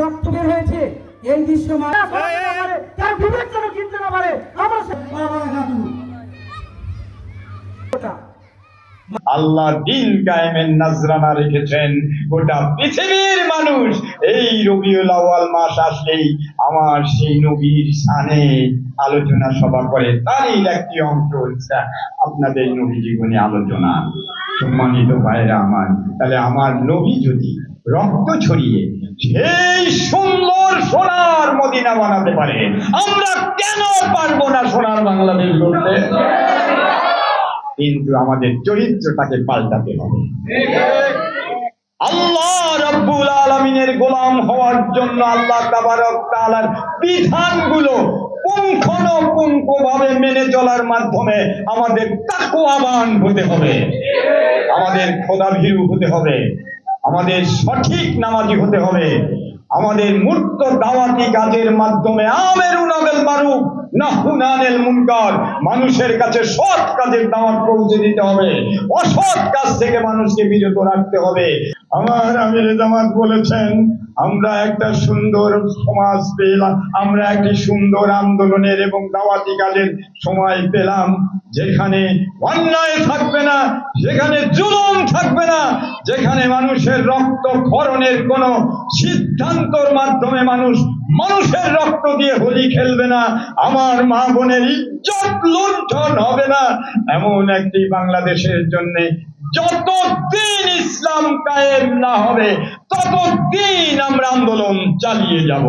রক্ত বের হয়েছে। এই দৃশ্য তার বিবেক যেন কিনতে না পারে। আমরা আল্লাহ দিন কায়েমের নাজরানা রেখেছেন। গোটা পৃথিবীর মানুষ এই রবিউল আউয়াল মাস আসলেই আমার সেই নবীর সানে আলোচনা সভা করে। তারই একটি অংশ হচ্ছে আপনাদের নবী জীবনে আলোচনা। সম্মানিত ভাইরা আমার তাহলে আমার নবী যদি রক্ত ছড়িয়ে সেই সুন্দর সোনার মদিনা বানাতে পারে। আমরা কেন পারব না সোনার বাংলাদেশ করতে কিন্তু আমাদের চরিত্রটাকে পাল্টাতে হবে। আল্লাহ রব্বুল আলমিনের গোলাম হওয়ার জন্য আল্লাহ তাবারক তাআলার বিধানগুলো পুঙ্খানুপুঙ্খ ভাবে মেনে চলার মাধ্যমে আমাদের তাকওয়াবান হতে হবে। আমাদের খোদাভীরু হতে হবে। আমাদের সঠিক নামাজি হতে হবে। আমাদের মূর্ত দাওয়াতি কাজের মাধ্যমে আমের উনাবেল মারুফ মুনকার। মানুষের কাছে সৎ কাজের দাওয়াত পৌঁছে দিতে হবে। অসৎ কাজ থেকে মানুষকে বিরত রাখতে হবে। আমার আমির জামাত বলেছেন, আমরা একটা সুন্দর সমাজ পেলাম, আমরা একটি সুন্দর আন্দোলনের এবং দাওয়াতি কাজের সময় পেলাম, যেখানে অন্যায় থাকবে না, যেখানে জুলুম মানুষের রক্ত ক্ষরণের কোনো সিদ্ধান্তর মাধ্যমে মানুষ মানুষের রক্ত দিয়ে হোলি খেলবে না, আমার মা বোনের ইজ্জত লুণ্ঠন হবে না। এমন একটি বাংলাদেশের জন্য যতদিন ইসলাম কায়েম না হবে, ততদিন আমরা আন্দোলন চালিয়ে যাব।